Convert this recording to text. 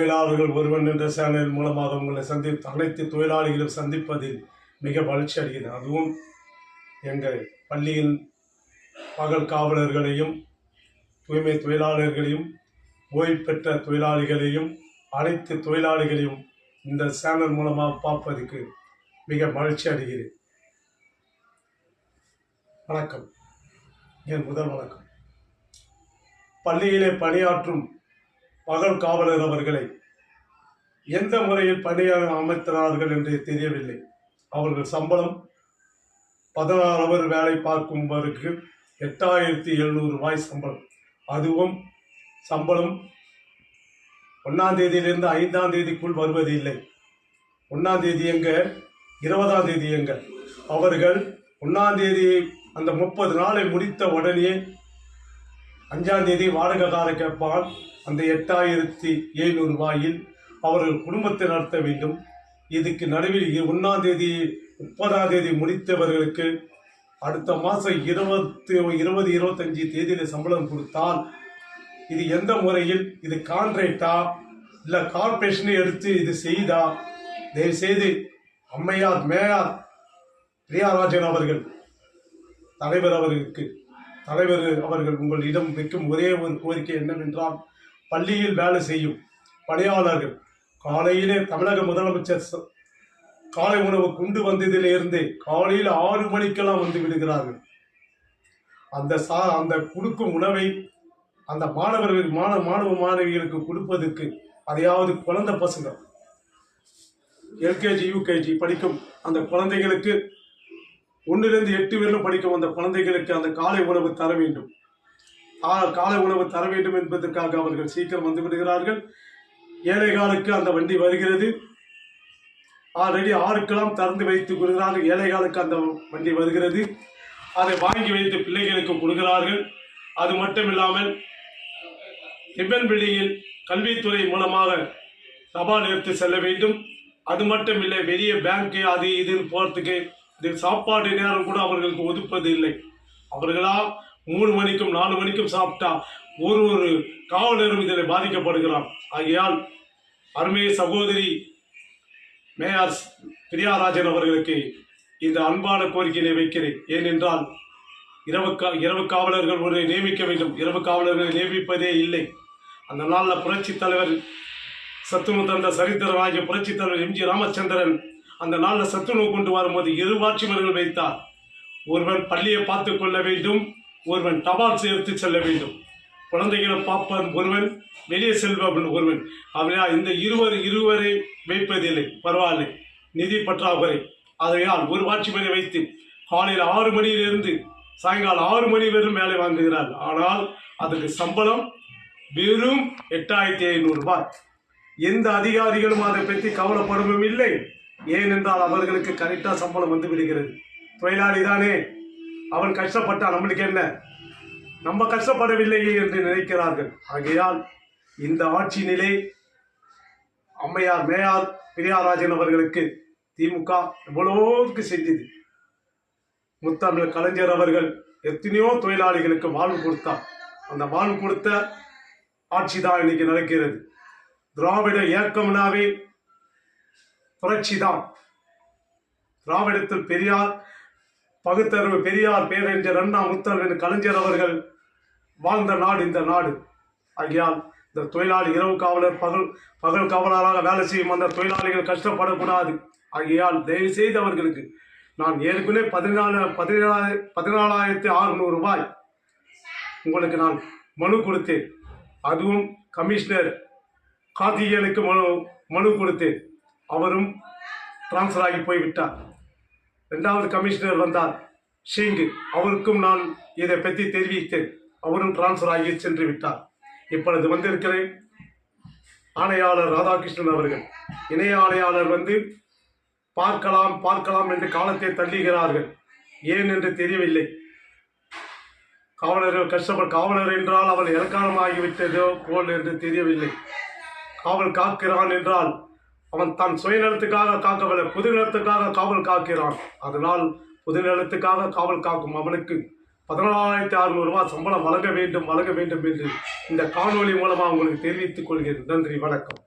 தொழிலாளர்கள் ஒருவன் என்ற சேனல் மூலமாக உங்களை சந்தித்து அனைத்து தொழிலாளிகளும் சந்திப்பதில் மிக மகிழ்ச்சி அடைகிறது அதுவும் எங்கள் பள்ளியின் பகல் காவலர்களையும் தூய்மை தொழிலாளர்களையும் ஓய்வு பெற்ற தொழிலாளிகளையும் அனைத்து தொழிலாளிகளையும் இந்த சேனல் மூலமாக பார்ப்பதற்கு மிக மகிழ்ச்சி அடைகிறேன். வணக்கம். என் முதல் வணக்கம். பள்ளியிலே பணியாற்றும் பகல் காவலர் அவர்களை எந்த முறையில் பணியாக அமைத்தினார்கள் என்று தெரியவில்லை. அவர்கள் சம்பளம் பதினாறு அவர் வேலை பார்க்கும்பவருக்கு எட்டாயிரத்தி எழுநூறு ரூபாய் சம்பளம். அதுவும் சம்பளம் ஒன்றாம் தேதியிலிருந்து ஐந்தாம் தேதிக்குள் வருவது இல்லை. ஒன்றாம் தேதி எங்க? இருபதாம் தேதி எங்க? அவர்கள் ஒன்றாம் தேதி அந்த முப்பது நாளை முடித்த உடனே அஞ்சாம் தேதி வாடகைக்கார கேட்பான் அந்த எட்டாயிரத்தி எழுநூறு ரூபாயில் அவர்கள் குடும்பத்தை நடத்த வேண்டும். இதுக்கு நடுவில் ஒன்றாம் தேதி முப்பதாம் தேதி முடித்தவர்களுக்கு அடுத்த மாதம் இருபத்தி இருபது இருபத்தஞ்சி தேதியில் சம்பளம் கொடுத்தால் இது எந்த முறையில்? இது கான்ட்ராக்டா இல்லை கார்பரேஷனை எடுத்து இது செய்தா? தயவுசெய்து அம்மையார் மேயார் பிரியாராஜன் அவர்கள் தலைவர் அவர்களுக்கு தலைவர் அவர்கள் உங்களிடம் வைக்கும் ஒரே ஒரு கோரிக்கை என்னவென்றால் பள்ளியில் வேலை செய்யும் பணியாளர்கள் காலையிலே தமிழக முதலமைச்சர் காலை உணவு கொண்டு வந்ததிலிருந்தே காலையில் ஆறு மணிக்கெல்லாம் வந்து விடுகிறார்கள். அந்த சா அந்த கொடுக்கும் உணவை அந்த மாணவர்கள் மாணவ மாணவ மாணவிகளுக்கு கொடுப்பதற்கு அதையாவது குழந்தை பசங்க எல்கேஜி யூகேஜி படிக்கும் அந்த குழந்தைகளுக்கு ஒன்றிலிருந்து எட்டு வரையிலும் படிக்கும் அந்த குழந்தைகளுக்கு அந்த காலை உணவு தர வேண்டும். காலை உணவு தர வேண்டும் என்பதற்காக அவர்கள் சீக்கிரம் வந்து விடுகிறார்கள். ஏழைகாலுக்கு அந்த வண்டி வருகிறது. ஆல்ரெடி ஆறுக்கெல்லாம் திறந்து வைத்துக் கொள்கிறார்கள். ஏழைகாலுக்கு அந்த வண்டி வருகிறது. அதை வாங்கி வைத்து பிள்ளைகளுக்கு கொடுக்கிறார்கள். அது மட்டும் இல்லாமல் ரிப்பன் பில்டிங்கில் கல்வித்துறை மூலமாக தபால் எடுத்து செல்ல வேண்டும். அது மட்டும் இல்லை வெளியே பேங்க்கு அது இது போகிறதுக்கு இது சாப்பாடு நேரம் கூட அவர்களுக்கு ஒதுப்பது இல்லை. அவர்களால் மூணு மணிக்கும் நாலு மணிக்கும் சாப்பிட்டா ஒரு ஒரு காவலரும் இதில் பாதிக்கப்படுகிறான் ஆகையால் அருமை சகோதரி மேயர் பிரியாராஜன் அவர்களுக்கு இந்த அன்பான கோரிக்கையை வைக்கிறேன். ஏனென்றால் இரவு கா இரவு காவலர்கள் ஒரு நியமிக்க வேண்டும். இரவு காவலர்களை நியமிப்பதே இல்லை. அந்த நாளில் புரட்சி தலைவர் சத்துணவு தந்த சரித்திரராகிய புரட்சி தலைவர் எம்ஜி ராமச்சந்திரன் அந்த நாளில் சத்துணவு கொண்டு வரும்போது இரு வாட்சிமர்கள் வைத்தார். ஒருவன் பள்ளியை பார்த்து கொள்ள வேண்டும். ஒருவன் தபால் சேர்த்து செல்ல வேண்டும். குழந்தைகளை பார்ப்பன் ஒருவன் வெளியே செல்பவன் ஒருவன். அப்படியா இந்த இருவர் இருவரை வைப்பதில்லை பரவாயில்லை. நிதி பற்றாக்குறை. ஆகையால் ஒரு வாட்சிமனை வைத்து காலையில் ஆறு மணியிலிருந்து சாயங்காலம் ஆறு மணி வரையும் வேலை வாங்குகிறார். ஆனால் அதுக்கு சம்பளம் வெறும் எட்டாயிரத்தி ஐநூறு ரூபாய். எந்த அதிகாரிகளும் அதை பற்றி கவலைப்படவும் இல்லை. ஏனென்றால் அவர்களுக்கு கரெக்டாக சம்பளம் வந்து விடுகிறது. தொழிலாளி தானே? அவன் கஷ்டப்பட்டா நம்மளுக்கு என்ன? நம்ம கஷ்டப்படவில்லையே என்று நினைக்கிறார்கள். ஆகையால் இந்த ஆட்சி நிலை அம்மையார் மேயார் பெரியாராஜன் அவர்களுக்கு திமுக எவ்வளவுக்கு செஞ்சது. முத்தமிழ் கலைஞர் அவர்கள் எத்தனையோ தொழிலாளிகளுக்கு வாழ்வு கொடுத்தார் அந்த வாழ்வு கொடுத்த ஆட்சி தான் இன்னைக்கு நடக்கிறது. திராவிட இயக்கம்னாவே புரட்சி தான். திராவிடத்தில் பெரியார் பகுத்தறிவு பெரியார் பேரறிஞர் அண்ணா முத்தமிழ் கலைஞர் அவர்கள் வாழ்ந்த நாடு இந்த நாடு. ஆகியால் இந்த தொழிலாளி இரவு காவலர் பகல் பகல் காவலராக வேலை செய்யும் அந்த தொழிலாளிகள் கஷ்டப்படக்கூடாது. ஆகையால் தயவு செய்து அவர்களுக்கு நான் ஏற்கனவே பதினாலு பதினாலு பதினாலாயிரத்தி அறுநூறு ரூபாய் உங்களுக்கு நான் மனு கொடுத்தேன். அதுவும் கமிஷனர் கார்த்திகேயனுக்கு மனு மனு கொடுத்தேன். அவரும் டிரான்ஸ்ஃபர் ஆகி போய்விட்டார். ரெண்டாவது கமிஷனர் வந்தார். ஷீங்கு. அவருக்கும் நான் இதை பற்றி தெரிவித்தேன். அவரும் டிரான்ஸ்ஃபர் ஆகி சென்று விட்டார். இப்பொழுது வந்திருக்கிறேன். ஆணையாளர் ராதாகிருஷ்ணன் அவர்கள். இணைய ஆணையாளர் வந்து பார்க்கலாம் பார்க்கலாம் என்று காலத்தை தள்ளுகிறார்கள். ஏன் என்று தெரியவில்லை. காவலர்கள் கஷ்டப்பட காவலர் என்றால் அவள் இலக்காரமாகிவிட்டதோ போல் என்று தெரியவில்லை. காவல் காக்கிறான் என்றால் அவன் தன் சுயநலத்துக்காக காக்கவில்லை பொதுநலத்துக்காக காவல் காக்கிறான். அதனால் பொதுநலத்துக்காக காவல் காக்கும் அவனுக்கு பதினாலாயிரத்தி அறுநூறு ரூபாய் சம்பளம் வழங்க வேண்டும் வழங்க வேண்டும் என்று இந்த காணொளி மூலமாக உங்களுக்கு தெரிவித்துக் கொள்கிறேன். நன்றி வணக்கம்.